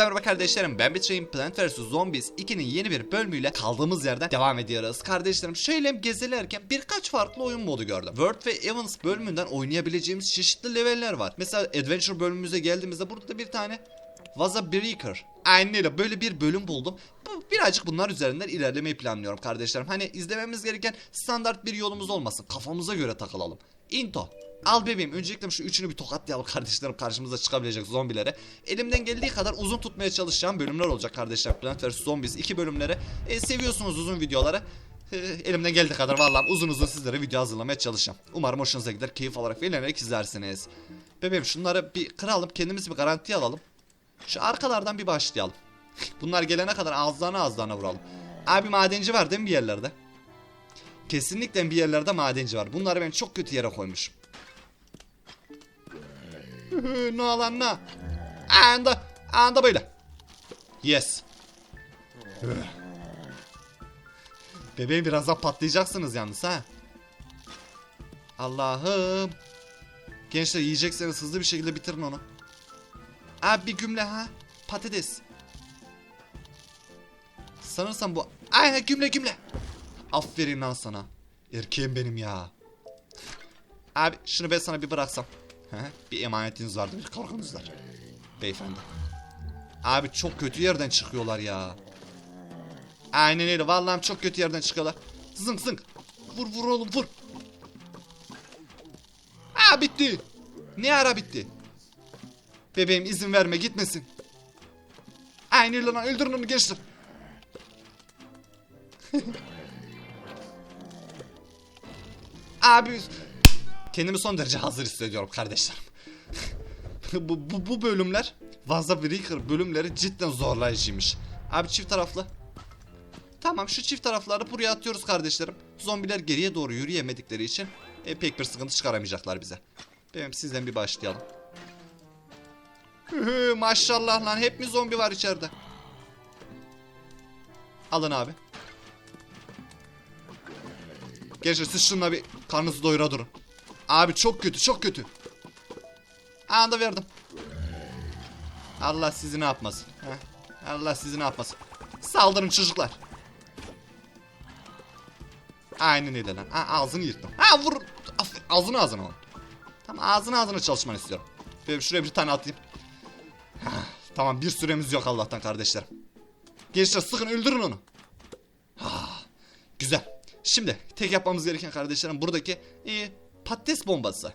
Hepinize merhaba kardeşlerim. Ben Betray'in Plant vs. Zombies 2'nin yeni bir bölümüyle kaldığımız yerden devam ediyoruz. Kardeşlerim şöyle gezelerken birkaç farklı oyun modu gördüm. World ve Evans bölümünden oynayabileceğimiz çeşitli leveller var. Mesela Adventure bölümümüze geldiğimizde burada da bir tane Vaza Breaker. Aynen öyle böyle bir bölüm buldum. Bu- Birazcık bunlar üzerinden ilerlemeyi planlıyorum kardeşlerim. Hani izlememiz gereken standart bir yolumuz olmasın. Kafamıza göre takılalım. Into. Al bebeğim öncelikle şu üçünü bir tokatlayalım kardeşlerim karşımıza çıkabilecek zombilere. Elimden geldiği kadar uzun tutmaya çalışacağım bölümler olacak kardeşler. Plant vs Zombies 2 bölümleri. E, seviyorsunuz uzun videoları. Elimden geldiği kadar vallahi uzun uzun sizlere video hazırlamaya çalışacağım. Umarım hoşunuza gider, keyif alarak ve izlersiniz. Bebeğim şunları bir kıralım, kendimizi bir garantiye alalım. Şu arkalardan bir başlayalım. Bunlar gelene kadar ağızlarına ağızlarına vuralım. Abi madenci var değil mi bir yerlerde? Kesinlikle bir yerlerde madenci var. Bunları ben çok kötü yere koymuşum. ne alan ne? Anda, anda böyle. Yes. Bebeğim birazdan patlayacaksınız yalnız ha. Allah'ım. Gençler yiyecekseniz hızlı bir şekilde bitirin onu. Abi bir gümle ha. Patates. Sanırsam bu... Ay gümle gümle. Aferin lan sana. Erkeğim benim ya. Abi şunu ben sana bir bıraksam. Bir emanetiniz vardı bir kargonuz var. Beyefendi. Abi çok kötü yerden çıkıyorlar ya. Aynen öyle vallahi çok kötü yerden çıkıyorlar. Zınk zınk. Vur vur oğlum vur. Aa bitti. Ne ara bitti? Bebeğim izin verme gitmesin. Aynen öyle lan öldürün onu gençler. Abi kendimi son derece hazır hissediyorum kardeşlerim. bu, bu, bu bölümler Vaza Breaker bölümleri cidden zorlayıcıymış. Abi çift taraflı. Tamam şu çift tarafları buraya atıyoruz kardeşlerim. Zombiler geriye doğru yürüyemedikleri için e, pek bir sıkıntı çıkaramayacaklar bize. Benim sizden bir başlayalım. Hü, Maşallah lan hep mi zombi var içeride? Alın abi. Gençler siz şunla bir karnınızı doyura durun. Abi çok kötü çok kötü. Anda verdim. Allah sizi ne yapmasın. Heh. Allah sizi ne yapmasın. Saldırın çocuklar. Aynen öyle lan. Ha, ağzını yırttım. Ha vur. Aferin. Ağzını ağzına al. Tamam ağzını ağzına çalışmanı istiyorum. Böyle şuraya bir tane atayım. Hah, tamam bir süremiz yok Allah'tan kardeşlerim. Gençler sıkın öldürün onu. Ah, güzel. Şimdi tek yapmamız gereken kardeşlerim buradaki e, patates bombası.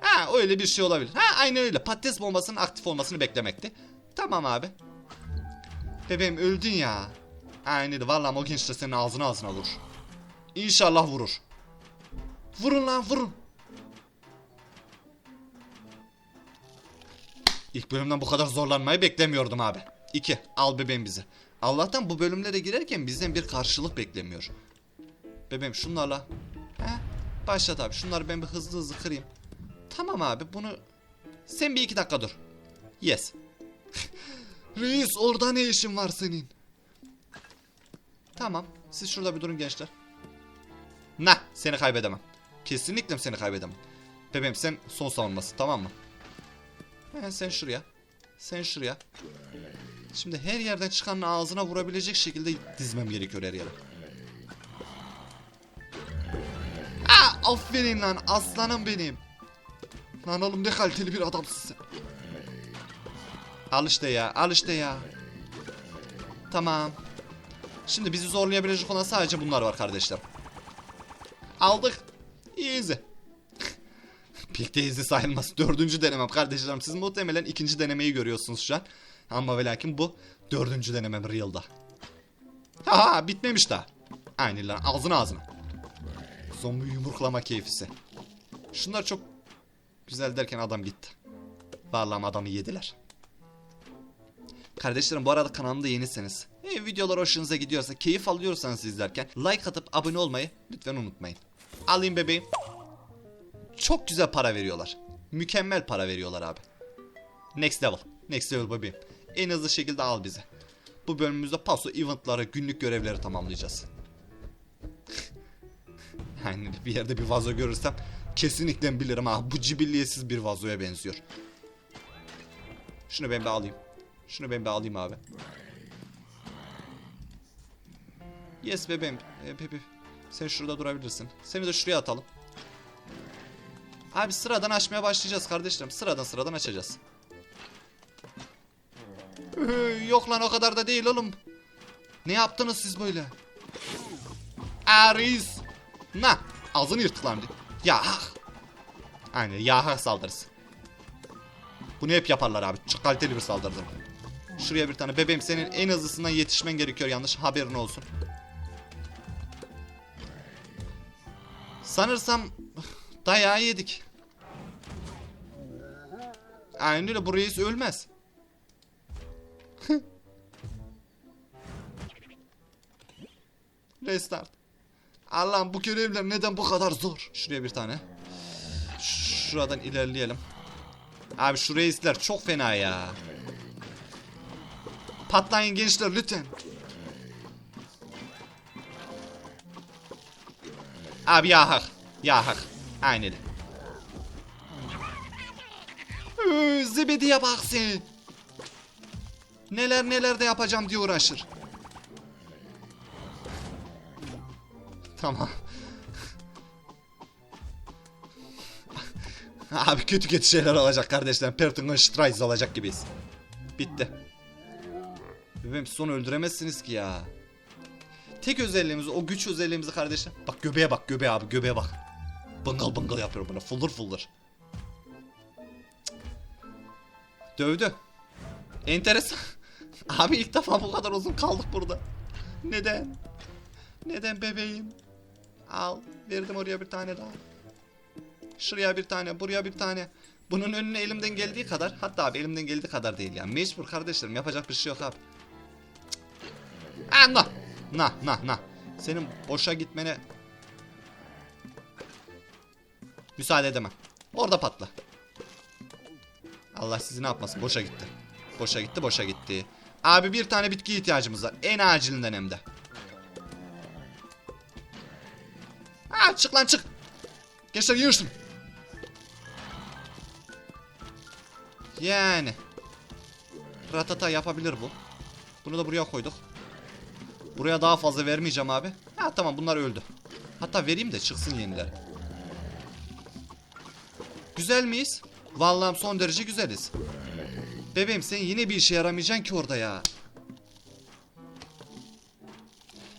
Ha öyle bir şey olabilir. Ha aynen öyle. Patates bombasının aktif olmasını beklemekti. Tamam abi. Bebeğim öldün ya. Aynen öyle. Vallahi o gençler senin ağzına ağzına vurur. İnşallah vurur. Vurun lan vurun. İlk bölümden bu kadar zorlanmayı beklemiyordum abi. 2. Al bebeğim bizi. Allah'tan bu bölümlere girerken bizden bir karşılık beklemiyor. Bebeğim şunlarla. He? Başlat abi. Şunları ben bir hızlı hızlı kırayım. Tamam abi bunu... Sen bir iki dakika dur. Yes. Reis orada ne işin var senin? Tamam. Siz şurada bir durun gençler. Nah seni kaybedemem. Kesinlikle seni kaybedemem. Bebeğim sen son savunması tamam mı? He, sen şuraya. Sen şuraya. Şimdi her yerden çıkanın ağzına vurabilecek şekilde dizmem gerekiyor her yere. Aferin lan aslanım benim. Lan oğlum ne kaliteli bir adamsın sen. Al işte ya al işte ya. Tamam. Şimdi bizi zorlayabilecek olan sadece bunlar var kardeşler. Aldık. Easy. Pek de easy sayılmaz. Dördüncü denemem kardeşlerim. Siz muhtemelen ikinci denemeyi görüyorsunuz şu an. Ama ve lakin bu dördüncü denemem real'da. Ha bitmemiş daha. Aynen lan ağzına ağzına. Zombi yumruklama keyfisi. Şunlar çok güzel derken adam gitti. Vallahi adamı yediler. Kardeşlerim bu arada kanalımda yenisiniz. E, videolar hoşunuza gidiyorsa, keyif alıyorsanız izlerken like atıp abone olmayı lütfen unutmayın. Alayım bebeğim. Çok güzel para veriyorlar. Mükemmel para veriyorlar abi. Next level. Next level bebeğim. En hızlı şekilde al bizi. Bu bölümümüzde paso eventları, günlük görevleri tamamlayacağız. Yani bir yerde bir vazo görürsem kesinlikle bilirim ha bu cibilliyetsiz bir vazoya benziyor. Şunu ben bir alayım. Şunu ben bir alayım abi. Yes bebeğim. E, Pepe. Sen şurada durabilirsin. Seni de şuraya atalım. Abi sıradan açmaya başlayacağız kardeşlerim. Sıradan sıradan açacağız. Yok lan o kadar da değil oğlum. Ne yaptınız siz böyle? Aris. Na. Ağzını yırttık lan. Ya. Aynen ya saldırısı. Bunu hep yaparlar abi. Çok kaliteli bir saldırıdır. Şuraya bir tane. Bebeğim senin en hızlısından yetişmen gerekiyor yanlış. Haberin olsun. Sanırsam dayağı yedik. Aynen öyle bu reis ölmez. Restart. Allah'ım bu görevler neden bu kadar zor? Şuraya bir tane. Şuradan ilerleyelim. Abi şu reisler çok fena ya. Patlayın gençler lütfen. Abi ya hak. Ya hak. Aynen. Ee, Zibediye bak sen. Neler neler de yapacağım diye uğraşır. Tamam. Abi kötü kötü şeyler olacak kardeşlerim. Pertingen Streis olacak gibiyiz. Bitti. Bebeğim siz onu öldüremezsiniz ki ya. Tek özelliğimiz o güç özelliğimizi kardeşler. Bak göbeğe bak göbeğe abi göbeğe bak. Bıngıl bıngıl yapıyor bana fuldur. Cık. Dövdü. Enteresan. Abi ilk defa bu kadar uzun kaldık burada. Neden? Neden bebeğim? Al. Verdim oraya bir tane daha. Şuraya bir tane, buraya bir tane. Bunun önüne elimden geldiği kadar, hatta abi elimden geldiği kadar değil yani. Mecbur kardeşlerim, yapacak bir şey yok abi. Aa, na, na, na, na. Senin boşa gitmene müsaade edemem. Orada patla. Allah sizi ne yapmasın, boşa gitti. Boşa gitti, boşa gitti. Abi bir tane bitki ihtiyacımız var. En acilinden hem de. Aa, çık lan çık. Gençler yiyorsun. Yani. Ratata yapabilir bu. Bunu da buraya koyduk. Buraya daha fazla vermeyeceğim abi. Ha tamam bunlar öldü. Hatta vereyim de çıksın yenileri. Güzel miyiz? Vallahi son derece güzeliz. Bebeğim sen yine bir işe yaramayacaksın ki orada ya.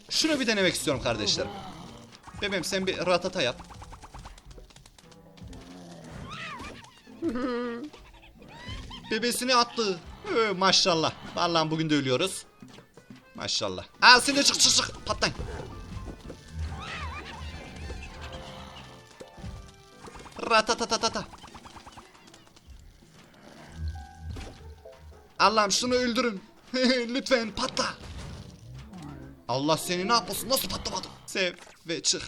Şunu bir denemek istiyorum kardeşlerim. Bebeğim sen bir ratata yap. Bebesini attı. Ee, maşallah. Vallahi bugün de ölüyoruz. Maşallah. Aa sen de çık çık çık. Patlayın. Ratatatatata. Allah'ım şunu öldürün. Lütfen patla. Allah seni ne yapmasın nasıl patlamadım? Sev ve çık.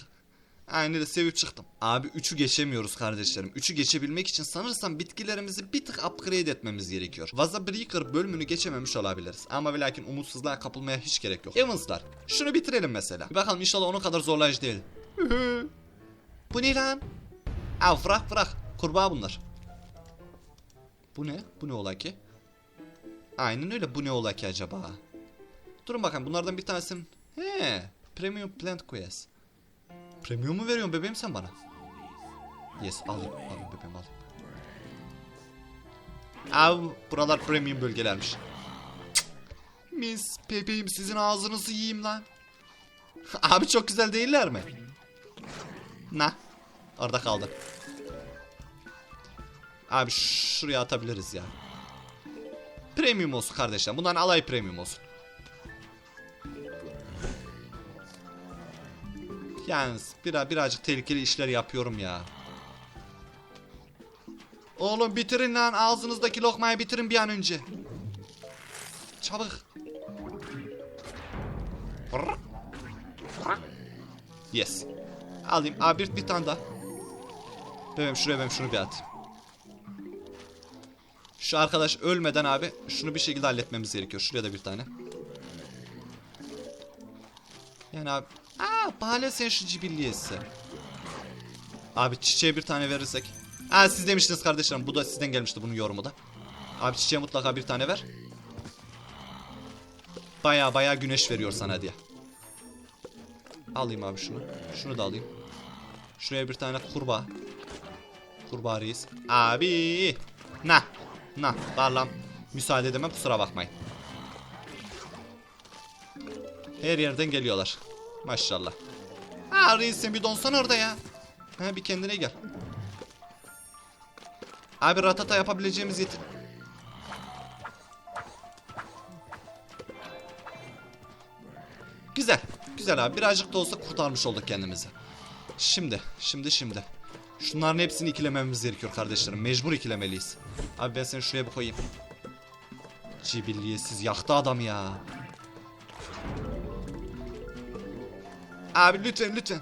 Aynı de sevip çıktım. Abi 3'ü geçemiyoruz kardeşlerim. 3'ü geçebilmek için sanırsam bitkilerimizi bir tık upgrade etmemiz gerekiyor. Vaza Breaker bölümünü geçememiş olabiliriz. Ama ve lakin umutsuzluğa kapılmaya hiç gerek yok. Evans'lar. Şunu bitirelim mesela. Bir bakalım inşallah onun kadar zorlayıcı değil. Bu ne lan? Aa bırak bırak. Kurbağa bunlar. Bu ne? Bu ne ola ki? Aynen öyle. Bu ne ola ki acaba? Durun bakalım bunlardan bir tanesinin... He, Premium Plant Quest. Premium mu veriyorsun bebeğim sen bana? Yes alayım alayım bebeğim alayım. Av buralar premium bölgelermiş. Cık. Mis bebeğim sizin ağzınızı yiyeyim lan. Abi çok güzel değiller mi? Na. Orada kaldı. Abi şuraya atabiliriz ya. Premium olsun kardeşler. Bunların alay premium olsun. Yalnız biraz birazcık tehlikeli işler yapıyorum ya. Oğlum bitirin lan ağzınızdaki lokmayı bitirin bir an önce. Çabuk. Yes. Alayım. Abi bir, bir tane daha. Bebeğim şuraya ben şunu bir at. Şu arkadaş ölmeden abi şunu bir şekilde halletmemiz gerekiyor. Şuraya da bir tane. Yani abi Bale sen şu cibilliyesi. Abi çiçeğe bir tane verirsek. Aa siz demiştiniz kardeşlerim. Bu da sizden gelmişti bunun yorumu da. Abi çiçeğe mutlaka bir tane ver. Baya baya güneş veriyor sana diye. Alayım abi şunu. Şunu da alayım. Şuraya bir tane kurbağa. Kurbağa reis. Abi. Na. Na. Darlam. Müsaade edemem kusura bakmayın. Her yerden geliyorlar. Maşallah. Ha reis bir donsan orada ya. Ha bir kendine gel. Abi ratata yapabileceğimiz yeter. Güzel. Güzel abi. Birazcık da olsa kurtarmış olduk kendimizi. Şimdi. Şimdi şimdi. Şunların hepsini ikilememiz gerekiyor kardeşlerim. Mecbur ikilemeliyiz. Abi ben seni şuraya bir koyayım. Cibilliyetsiz yaktı adam ya. Abi lütfen lütfen.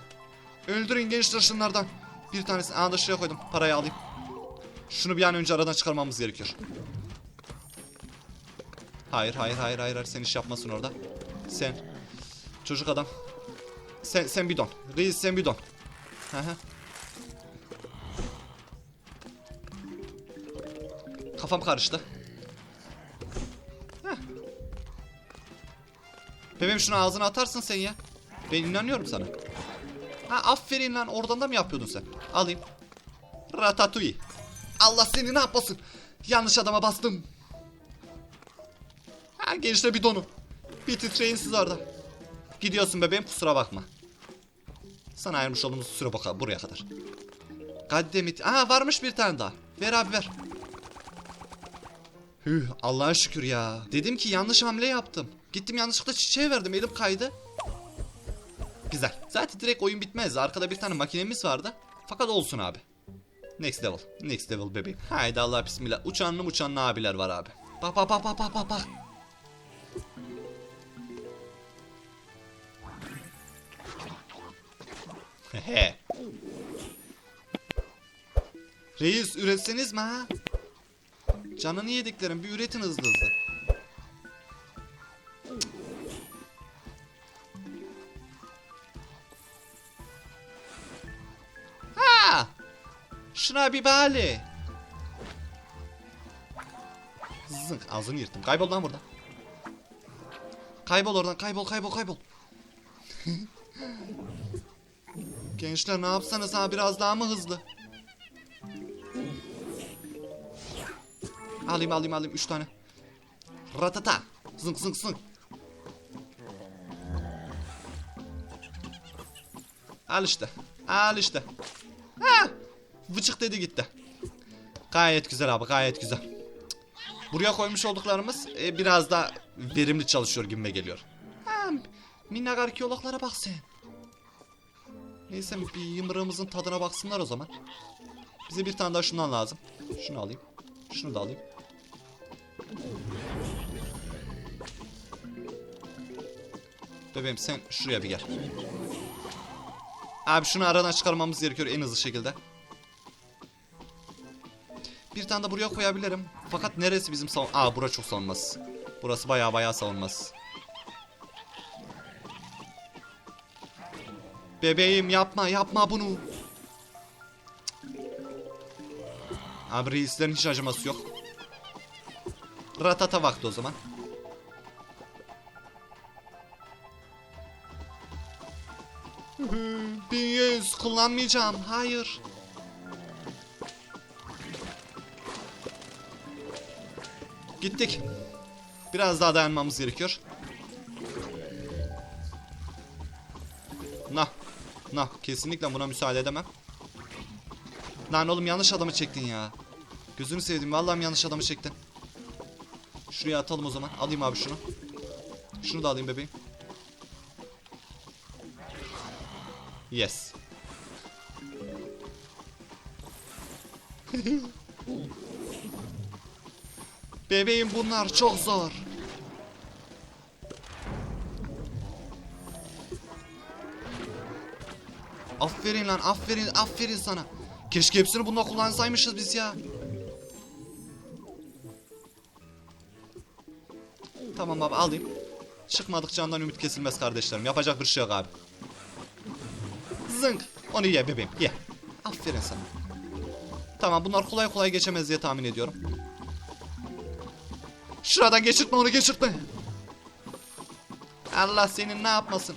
Öldürün gençler şunlardan. Bir tanesini aa da şuraya koydum. Parayı alayım. Şunu bir an önce aradan çıkarmamız gerekiyor. Hayır hayır hayır hayır hayır sen iş yapmasın orada. Sen. Çocuk adam. Sen sen bidon. Reis sen bidon. Hı hı. Kafam karıştı. Heh. Bebeğim şunu ağzına atarsın sen ya. Ben inanıyorum sana. Ha aferin lan oradan da mı yapıyordun sen? Alayım. Ratatouille. Allah seni ne yapmasın. Yanlış adama bastım. Ha gençler bir donu. Bir titreyin siz orada. Gidiyorsun bebeğim kusura bakma. Sana ayırmış olduğumuz süre baka buraya kadar. Gaddemit. Aha varmış bir tane daha. Ver abi ver. Hüh Allah'a şükür ya. Dedim ki yanlış hamle yaptım. Gittim yanlışlıkla çiçeğe verdim elim kaydı. Güzel. Zaten direkt oyun bitmez. Arkada bir tane makinemiz vardı. Fakat olsun abi. Next level. Next level bebeğim. Haydi Allah bismillah. Uçanlı uçanlı abiler var abi. Bak bak bak bak bak bak bak. Reis üretseniz mi ha? Canını yediklerim bir üretin hızlı hızlı. Şuna bir bali. Zınk ağzını yırttım. Kaybol lan buradan. Kaybol oradan kaybol kaybol kaybol. Gençler ne yapsanız ha biraz daha mı hızlı? Alayım alayım alayım 3 tane. Ratata. Zınk zınk zınk. Al işte. Al işte. Ha! Vıçık dedi gitti. Gayet güzel abi gayet güzel. Buraya koymuş olduklarımız e, biraz da verimli çalışıyor gibime geliyor. Ha, minnak arkeologlara bak sen. Neyse bir yımrığımızın tadına baksınlar o zaman. Bize bir tane daha şundan lazım. Şunu alayım. Şunu da alayım. Bebeğim sen şuraya bir gel. Abi şunu aradan çıkarmamız gerekiyor en hızlı şekilde. Bir tane de buraya koyabilirim. Fakat neresi bizim savun... Aa bura çok savunmaz. Burası baya baya savunmaz. Bebeğim yapma yapma bunu. Abi reislerin hiç acıması yok. Ratata vakti o zaman. Bin yüz kullanmayacağım. Hayır. Gittik. Biraz daha dayanmamız gerekiyor. Nah. Nah. Kesinlikle buna müsaade edemem. Lan oğlum yanlış adamı çektin ya. Gözünü seveyim vallahi yanlış adamı çektin. Şuraya atalım o zaman. Alayım abi şunu. Şunu da alayım bebeğim. Yes. Bebeğim bunlar çok zor. Aferin lan aferin aferin sana. Keşke hepsini bunda kullansaymışız biz ya. Tamam abi alayım. Çıkmadık candan ümit kesilmez kardeşlerim. Yapacak bir şey yok abi. Zınk. Onu ye bebeğim ye. Aferin sana. Tamam bunlar kolay kolay geçemez diye tahmin ediyorum. Şuradan geçirtme onu geçirtme. Allah senin ne yapmasın.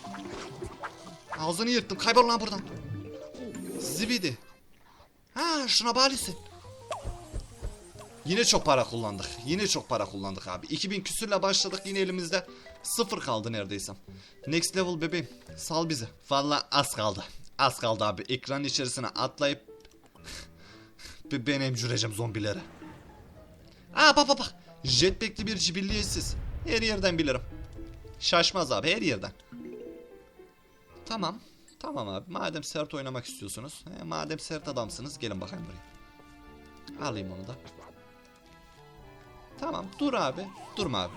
Ağzını yırttım. Kaybol lan buradan. Zibidi. Ha şuna balisin. Yine çok para kullandık. Yine çok para kullandık abi. 2000 küsürle başladık yine elimizde sıfır kaldı neredeyse. Next level bebeğim. Sal bizi. Valla az kaldı. Az kaldı abi. Ekran içerisine atlayıp Be- ben emcüreceğim zombilere. Aa bak bak bak. Jetpack'li bir cibilliyetsiz. Her yerden bilirim. Şaşmaz abi her yerden. Tamam. Tamam abi. Madem sert oynamak istiyorsunuz. he, madem sert adamsınız gelin bakayım buraya. Alayım onu da. Tamam dur abi. Durma abi.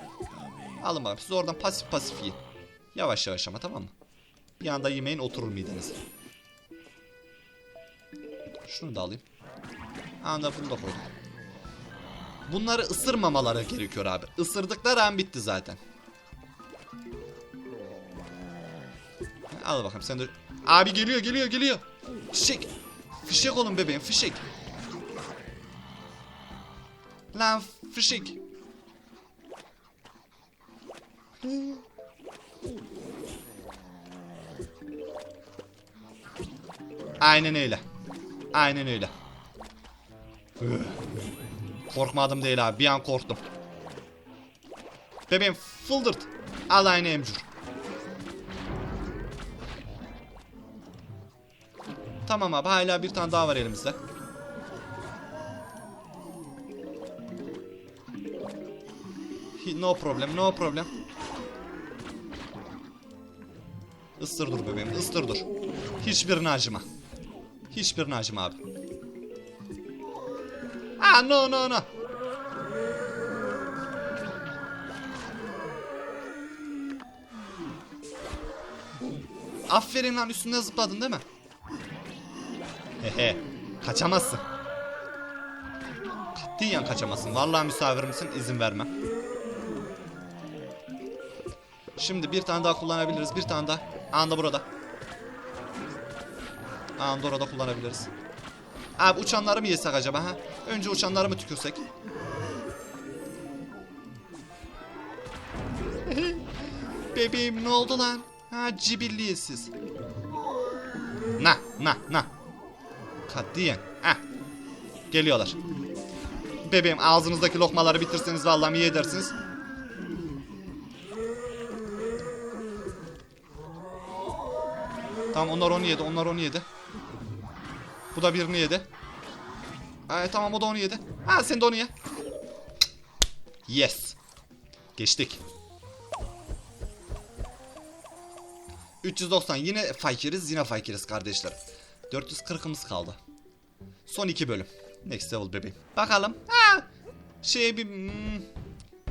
Alın abi siz oradan pasif pasif yiyin. Yavaş yavaş ama tamam mı? Bir anda yemeğin oturur midenize. Şunu da alayım. Anda bunu da koydum. Bunları ısırmamaları gerekiyor abi. Isırdıkları an bitti zaten. Al bakalım sen de... Abi geliyor geliyor geliyor. Fişek. Fişek olun bebeğim fişek. Lan fişek. Aynen öyle. Aynen öyle. Korkmadım değil abi. Bir an korktum. Bebeğim fıldırt. Al aynı emcur. Tamam abi hala bir tane daha var elimizde. No problem, no problem. Isır dur bebeğim, ısır dur. Hiçbirine acıma. Hiçbirine acıma abi. Ah no no no. Aferin lan üstüne zıpladın değil mi? Hehe. Kaçamazsın. Katiyen kaçamazsın. Vallahi misafirimsin izin vermem. Şimdi bir tane daha kullanabiliriz. Bir tane daha. Anda burada. Anda orada kullanabiliriz. Abi uçanları mı yesek acaba ha? Önce uçanları mı tükürsek? Bebeğim ne oldu lan? Ha cibilliyetsiz. Na na na. Katiyen. Heh. Geliyorlar. Bebeğim ağzınızdaki lokmaları bitirseniz vallahi iyi edersiniz. Tamam onlar onu yedi. Onlar onu yedi. Bu da birini yedi. Ay, tamam o da onu yedi. Ha sen de onu ye. Yes. Geçtik. 390 yine fakiriz yine fakiriz kardeşler. 440'ımız kaldı. Son iki bölüm. Next level bebeğim. Bakalım. Ha! Şey bir... hmm,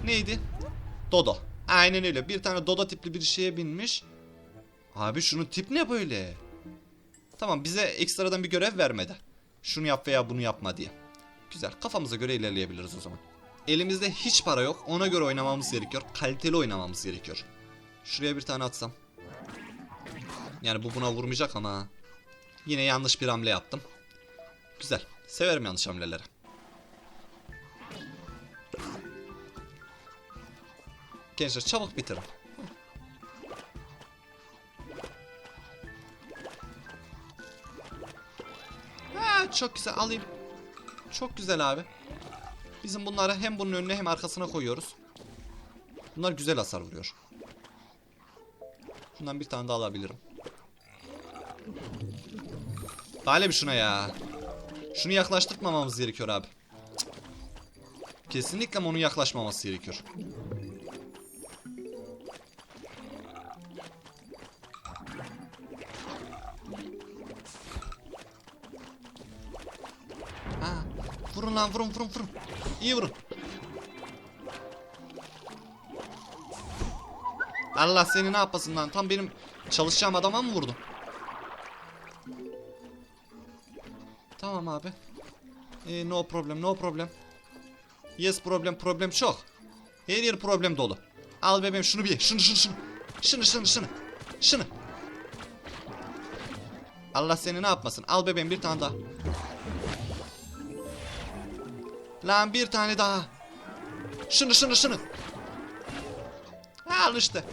neydi? Dodo. Aynen öyle. Bir tane Dodo tipli bir şeye binmiş. Abi şunun tip ne böyle? Tamam bize ekstradan bir görev vermedi. Şunu yap veya bunu yapma diye. Güzel. Kafamıza göre ilerleyebiliriz o zaman. Elimizde hiç para yok. Ona göre oynamamız gerekiyor. Kaliteli oynamamız gerekiyor. Şuraya bir tane atsam. Yani bu buna vurmayacak ama. Yine yanlış bir hamle yaptım. Güzel. Severim yanlış hamleleri. Gençler çabuk bitirin. Çok güzel alayım. Çok güzel abi. Bizim bunları hem bunun önüne hem arkasına koyuyoruz. Bunlar güzel hasar vuruyor. Şundan bir tane daha alabilirim. Bale bir şuna ya. Şunu yaklaştırmamamız gerekiyor abi. Cık. Kesinlikle onun yaklaşmaması gerekiyor. Lan vurun vurun vurun. İyi vurun. Allah seni ne yapmasın lan? Tam benim çalışacağım adama mı vurdun? Tamam abi. Ee, no problem, no problem. Yes problem, problem çok. Her yer problem dolu. Al bebeğim şunu bir, şunu şunu şunu. Şunu şunu şunu. Şunu. Allah seni ne yapmasın. Al bebeğim bir tane daha. Lan bir tane daha. Şunu şunu şunu. Al işte.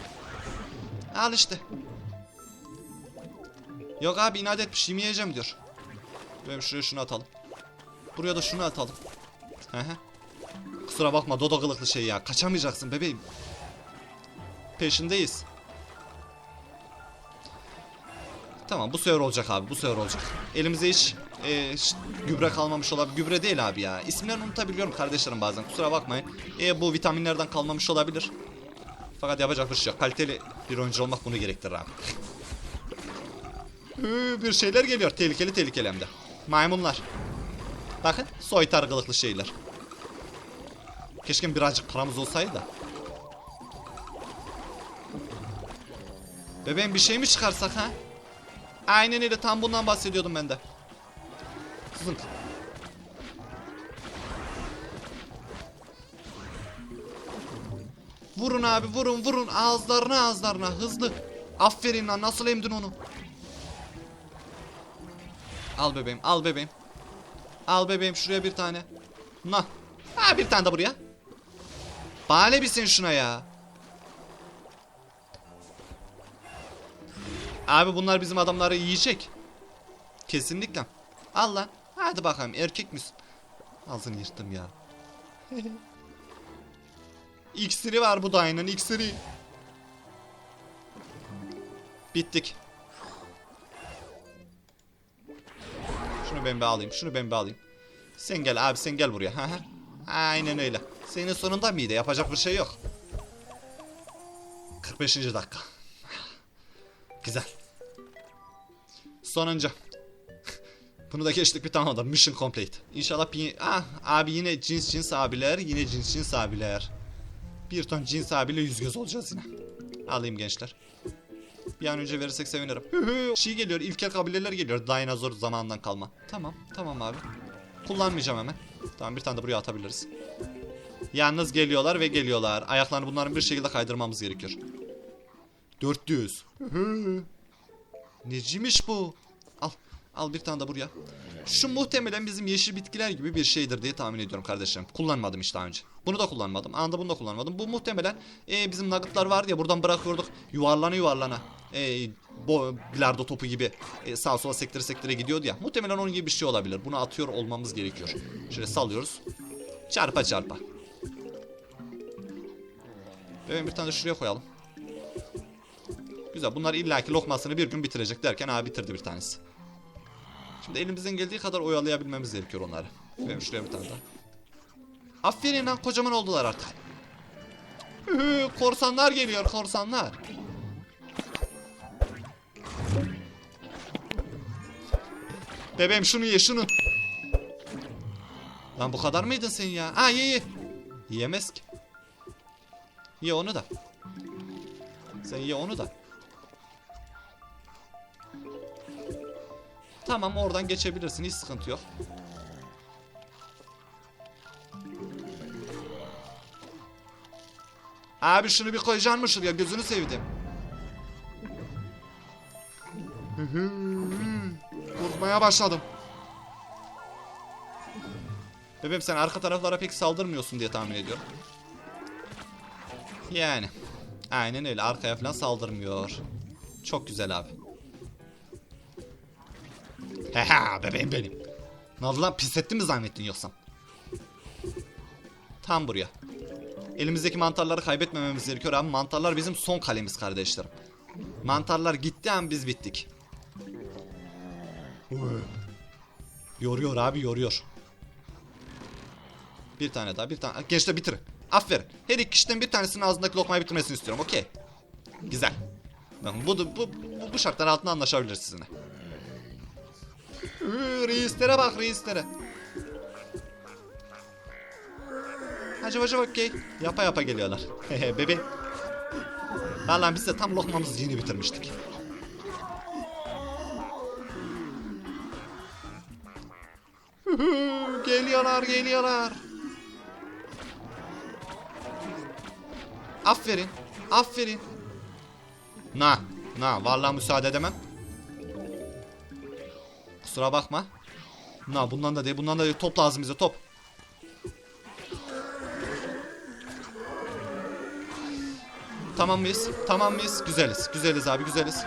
Al işte. Yok abi inat etmiş yemeyeceğim diyor. Benim şuraya şunu atalım. Buraya da şunu atalım. Hı. Kusura bakma dodo kılıklı şey ya. Kaçamayacaksın bebeğim. Peşindeyiz. Tamam bu sefer olacak abi bu sefer olacak. Elimize hiç e, gübre kalmamış olabilir. Gübre değil abi ya. İsimlerini unutabiliyorum kardeşlerim bazen. Kusura bakmayın. E, bu vitaminlerden kalmamış olabilir. Fakat yapacak bir şey yok. Kaliteli bir oyuncu olmak bunu gerektirir abi. Hı, bir şeyler geliyor. Tehlikeli tehlikeli hem de. Maymunlar. Bakın soytar kılıklı şeyler. Keşke birazcık paramız olsaydı. Bebeğim bir şey mi çıkarsak ha? Aynen öyle tam bundan bahsediyordum ben de. Zınk. Vurun abi vurun vurun ağızlarına ağızlarına hızlı. Aferin lan nasıl emdin onu? Al bebeğim al bebeğim. Al bebeğim şuraya bir tane. Nah. Ha bir tane de buraya. Bale misin şuna ya? Abi bunlar bizim adamları yiyecek. Kesinlikle. Al lan. Hadi bakalım erkek misin? Ağzını yırttım ya. İksiri var bu dayının iksiri. Bittik. Şunu ben bir. Şunu ben bir. Sen gel abi sen gel buraya. Aynen öyle. Senin sonunda mıydı? Yapacak bir şey yok. 45. dakika. Güzel. Sonuncu. Bunu da geçtik bir tamamladım. Mission complete. İnşallah ah, abi yine cins cins abiler. Yine cins cins abiler. Bir ton cins abiyle yüz göz olacağız yine. Alayım gençler. Bir an önce verirsek sevinirim. Şey geliyor, ilkel kabileler geliyor. Dinozor zamanından kalma. Tamam, tamam abi. Kullanmayacağım hemen. Tamam bir tane de buraya atabiliriz. Yalnız geliyorlar ve geliyorlar. Ayaklarını bunların bir şekilde kaydırmamız gerekiyor. 400. Hı hı. Neciymiş bu? Al. Bir tane de buraya. Şu muhtemelen bizim yeşil bitkiler gibi bir şeydir diye tahmin ediyorum kardeşlerim. Kullanmadım hiç daha önce. Bunu da kullanmadım. Anda bunu da kullanmadım. Bu muhtemelen e, bizim nuggetlar vardı ya buradan bırakıyorduk. Yuvarlana yuvarlana. E, bo, bilardo topu gibi e, sağa sola sektire sektire gidiyordu ya. Muhtemelen onun gibi bir şey olabilir. Bunu atıyor olmamız gerekiyor. Şöyle salıyoruz. Çarpa çarpa. Bebeğim bir tane de şuraya koyalım. Güzel. Bunlar illaki lokmasını bir gün bitirecek derken abi bitirdi bir tanesi. Şimdi elimizden geldiği kadar oyalayabilmemiz gerekiyor onları. Benim şuraya bir tane daha. Aferin lan kocaman oldular artık. Korsanlar geliyor korsanlar. Bebeğim şunu ye şunu. Lan bu kadar mıydın sen ya? Ha ye ye. Yiyemez ki. Ye onu da. Sen ye onu da. Tamam oradan geçebilirsin hiç sıkıntı yok. Abi şunu bir koyacaksın mı şuraya gözünü sevdim. Korkmaya başladım. Bebeğim sen arka taraflara pek saldırmıyorsun diye tahmin ediyorum. Yani. Aynen öyle arkaya falan saldırmıyor. Çok güzel abi. Hehe bebeğim benim. Ne oldu lan pis ettin mi zannettin yoksa? Tam buraya. Elimizdeki mantarları kaybetmememiz gerekiyor abi. Mantarlar bizim son kalemiz kardeşlerim. Mantarlar gitti an biz bittik. Yoruyor abi yoruyor. Bir tane daha bir tane. Gençler bitirin. Aferin. Her iki kişiden bir tanesinin ağzındaki lokmayı bitirmesini istiyorum. Okey. Güzel. Bu, bu, bu, bu şartlar altında anlaşabiliriz sizinle. Üü, reislere bak reislere. Acaba acaba okey. Yapa yapa geliyorlar. Bebe. Vallahi biz de tam lokmamızı yeni bitirmiştik. Geliyorlar geliyorlar. Aferin. Aferin. Na. Na. Vallahi müsaade edemem. Kusura bakma. Na bundan da değil bundan da değil. Top lazım bize top. Tamam mıyız? Tamam mıyız? Güzeliz. Güzeliz abi güzeliz.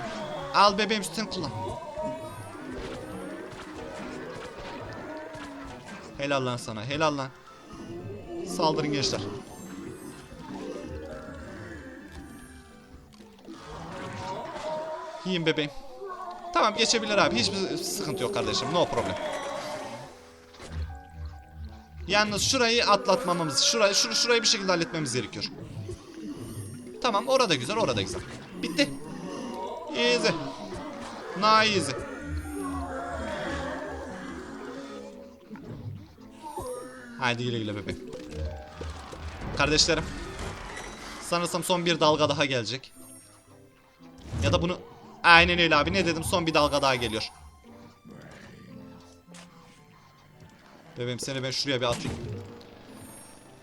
Al bebeğim sen kullan. Helal lan sana. Helal lan. Saldırın gençler. Yiyin bebeğim. Tamam geçebilir abi. Hiçbir sıkıntı yok kardeşim. No problem. Yalnız şurayı atlatmamamız, şurayı, şur şurayı bir şekilde halletmemiz gerekiyor. Tamam orada güzel, orada güzel. Bitti. Easy. Nice. Haydi güle güle bebeğim. Kardeşlerim. Sanırsam son bir dalga daha gelecek. Ya da bunu... Aynen öyle abi ne dedim son bir dalga daha geliyor. Bebeğim seni ben şuraya bir atayım.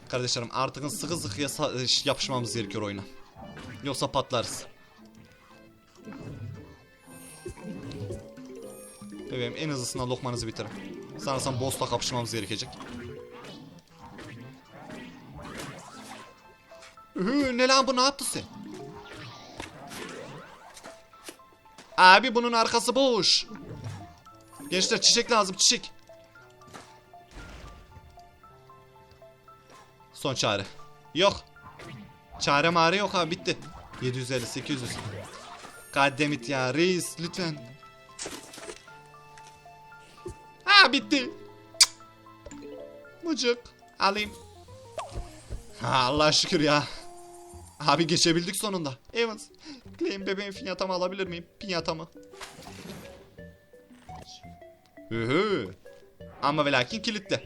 Kardeşlerim artık sıkı sıkıya yapışmamız gerekiyor oyuna. Yoksa patlarız. Bebeğim en hızlısından lokmanızı bitirin. Sanırsam boss'la kapışmamız gerekecek. Hı, ne lan bu ne yaptı sen? Abi bunun arkası boş. Gençler çiçek lazım çiçek. Son çare. Yok. Çare mare yok abi bitti. 750 800. Kaddemit ya reis lütfen. Ha bitti. Mucuk alayım. Ha Allah şükür ya. Abi geçebildik sonunda. Evans. Claim bebeğin pinyatamı alabilir miyim? Pinyatamı. Hıhı. Ama ve lakin kilitli.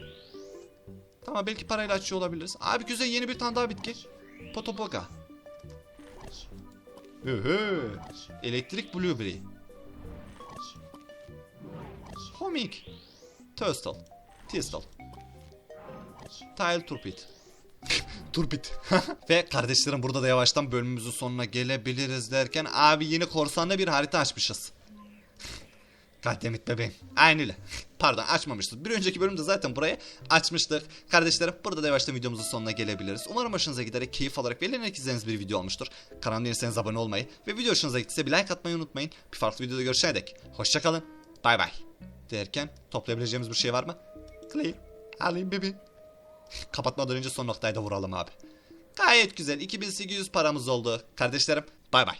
Tamam belki parayla açıyor olabiliriz. Abi güzel yeni bir tane daha bitki. Potopoka. Hıhı. Elektrik blueberry. Homik. Turstal. Tistal. Tile turpit. Turpit. Ve kardeşlerim burada da yavaştan bölümümüzün sonuna gelebiliriz derken abi yeni korsanlı bir harita açmışız. Goddammit bebeğim. Aynı öyle. Pardon açmamıştık. Bir önceki bölümde zaten burayı açmıştık. Kardeşlerim burada da yavaştan videomuzun sonuna gelebiliriz. Umarım hoşunuza giderek keyif alarak ve eğlenerek izlediğiniz bir video olmuştur. Kanalıma değilseniz abone olmayı ve video hoşunuza gittiyse bir like atmayı unutmayın. Bir farklı videoda görüşene dek. Hoşçakalın. Bay bay. Derken toplayabileceğimiz bir şey var mı? Clear. Alayım bebeğim. Kapatmadan önce son noktayı da vuralım abi. Gayet güzel. 2800 paramız oldu. Kardeşlerim bay bay.